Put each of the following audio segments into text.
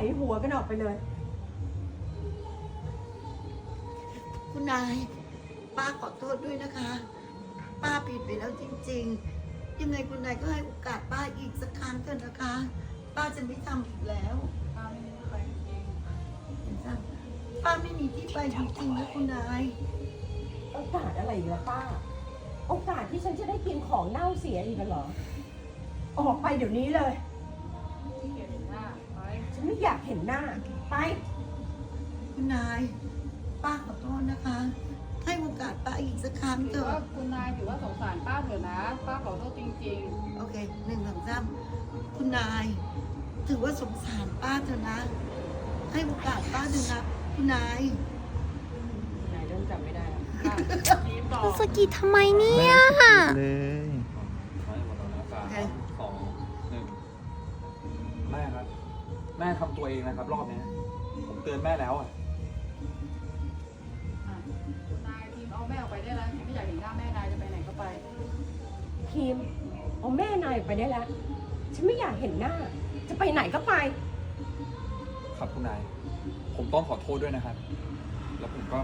ส่หัวกันออกไปเลย คุณนาย ป้าขอโทษด้วยนะคะ ป้าผิดไปแล้วจริงๆ ยังไงคุณนายก็ให้โอกาสป้าอีกสักครั้งเถอะนะคะ ป้าจะไม่ทำอีกแล้วป้าไม่ได้ไปจริงป้าไม่มีที่ไปจริงๆนะคุณนาย โอกาสอะไรอีกละป้า โอกาสที่ฉันจะได้กินของเน่าเสียอีกเหรอ ออกไปเดี๋ยวนี้เลย ฉันไม่อยากเห็นหน้า ไป คุณนาย ป้าขอโทษนะคะ ให้โอกาสป้าอีกสักครั้งเถถือว่าอะ คุณนายถือว่าสงสารป้าเถอะนะ ป้าขอโทษจริง โอเคหนึ่งสองสามคุณนาย ถือว่าสงสารป้าเถอะนะ ให้โอกาสป้าเถอะนะคุณนายนายเริ่มจำไม่ได้แล้วๆป้ารีบต่อ สกิดทำไมเนี่ย เลย แม่ทำตัวเองนะครับ รอบเนี้ยผมเตือนแม่แล้วอะอะคุณนายทีมเอาแม่ออกไปได้แล้วทีมไม่อยากเห็นหน้าแม่นายจะไปไหนก็ไปคิมเอาแม่นายออกไปได้แล้ว ฉันไม่อยากเห็นหน้า จะไปไหนก็ไป ครับคุณนาย ผมต้องขอโทษด้วยนะครับ แล้วผมก็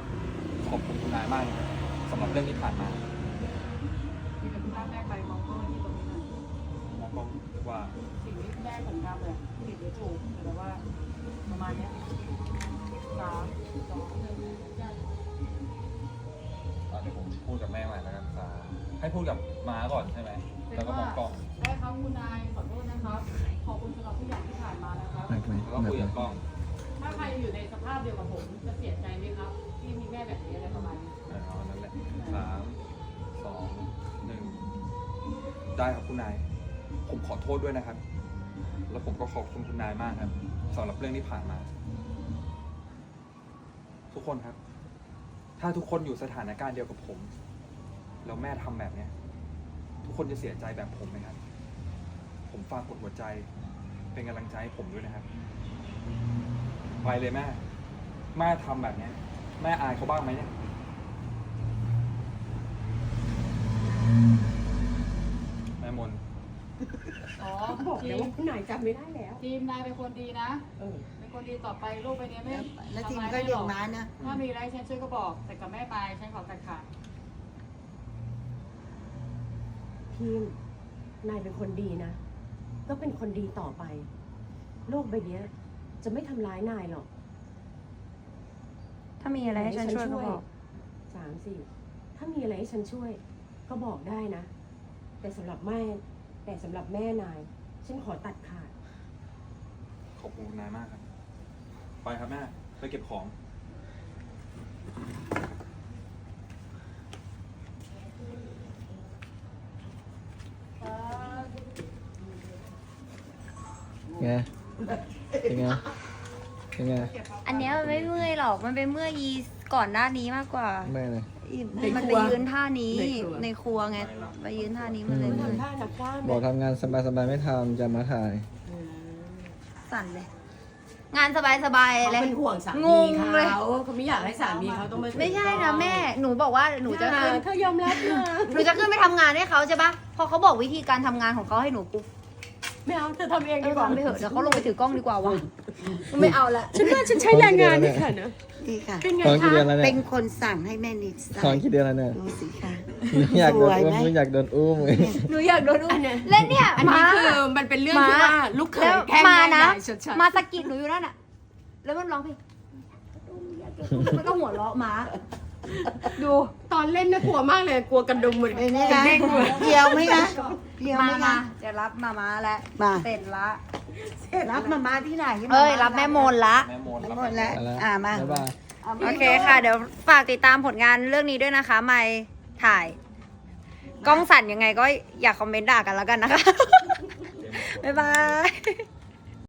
ขอบคุณคุณนายมากนะครับสำหรับเรื่องที่ผ่านมา ที่จะพาแม่ไปมองกล้องที่ตรงนี้หน่อย มองกล้องว่าสิ่งที่แม่ผมทำเลยผิดหรือถูกแต่ว่าประมาณเนี้ยสามสองหนึ่งอะเดี๋ยวผมพูดกับแม่ใหม่แล้วกันสามให้พูดกับม้าก่อนใช่ไหมแล้วก็มองกล้องได้ครับคุณนายขอโทษนะครับขอบคุณสำหรับทุกอย่างที่ผ่านมานะครับหนักไหมแล้วก็หนักคุยไหมกับกล้อง ถ้าใครอยู่ในสภาพเดียวกับผมจะเสียใจไหมครับ ที่มีแม่แบบนี้อะไรประมาณนี้เอานั่นแหละสามสองหนึ่งได้ครับคุณนาย ผมขอโทษด้วยนะครับ แล้วผมก็ขอบคุณคุณนายมากครับสำหรับเรื่องที่ผ่านมา ทุกคนครับ ถ้าทุกคนอยู่สถานการณ์เดียวกับผม แล้วแม่ทำแบบเนี้ย ทุกคนจะเสียใจแบบผมไหมครับ ผมฝากกดหัวใจ เป็นกำลังใจให้ผมด้วยนะครับ ไปเลยแม่ แม่ทำแบบเนี้ย แม่อายเขาบ้างไหมเนี่ย แม่มน อ๋อบอกทีแล้วมว่าคุณนายจำไม่ได้แล้วทีมนายเป็นคนดีนะ เออ เป็นคนดีต่อไปลูกไปเนี้ยไม่แล้วทีมทำร้ายก็แม่เลี้หยรงอกม้านะ ถ้ามีอะไรฉันช่วยก็บอก แต่กับแม่ไปฉันขอตัดขาดทีมนายเป็นคนดีนะ ก็เป็นคนดีต่อไป โลกใบเนี้ย จะไม่ทำร้ายนายหรอกถ้ามีอะไรให้ฉันช่วยก็บอก สามสี่ ถ้ามีอะไรให้ฉันช่วย ก็บอกได้นะ แต่สำหรับแม่ แต่สำหรับแม่นาย ฉันขอตัดขาด ขอบคุณคุณนายมากครับ ไปครับแม่ ไปเก็บของ ไงเป็นไงเป็นไงอันเนี้ยมันไม่เมื่อยหรอก มันเป็นเมื่อยอีก่อนหน้านี้มากกว่า ไม่เลย อีในมันครัไปวยืนท่านี้ในครัวในครัวไงไปยืนท่านี้มันเลยอืมเมื่อยทำท่านักกล้ามบอกทำงานสบายๆไม่ทำจะมาถ่ายสั่นเลย งานสบายสบายๆเขาเลยเป็นห่วงสางมีงเลยเขาเขาไม่อยากให้สามีเขาต้องมาไม่ใช่นะแม่หนูบอกว่าหนูจะขึ้นเธอยอมรับนะหนูจะขึ้นไปทำงานให้เขาใช่ปะพอเขาบอกวิธีการทำงานของเขาให้หนูปุ๊บ ไม่เอาเธอทำเองเอดีอกว่าทำไปเถอะเดี๋ยวเขาลงไปถือกล้องดีกว่าวะไม่เอาละฉันว่าฉันใช้แรงงานนี่ค่ะนะนี่ค่ะ เป็นไงท้องกี่คะเดือนแล้วเป็เนี่ยนคนสั่งให้แม่นิดใส่ท้องกี่เดือนแล้วเนี่ยดูสิคะ อยากโดนสวยอุ้มไหมไม่อยากโดนอุ้มเลยหนูอยากโดนอุ้อัมนเนี้ยเล่นเนี่ยอันนี้มา คือมันเป็นเรื่องที่มาว่าลูกเขแล้ยวแค่มาแม่นะนายชัดมาสะกิดหนูอยู่นั่นน่ะแล้วมันร้องเพลงมันก็หัวเราะมา ดูๆตอนเล่นน่ากลัวมากเลยกลัวกระดุมเหมือนเป็นไงคะเด้งเลยเดียวไหมคะเดียวไหมามมาคะจะรับมามาแล้วมา เสร็จละรับมามาที่ไหนเอ้ยรับแม่โมนละ แม่มนรับรับหมดแล้วไปแล้วอ่ามา บ๊ายบาย โอเคค่ะ เดี๋ยวฝากติดตามผลงานเรื่องนี้ด้วยนะคะ ไม่ถ่าย กล้องสั่นยังไงก็อย่าคอมเมนต์ด่ากันแล้วกันนะคะ บ๊ายบาย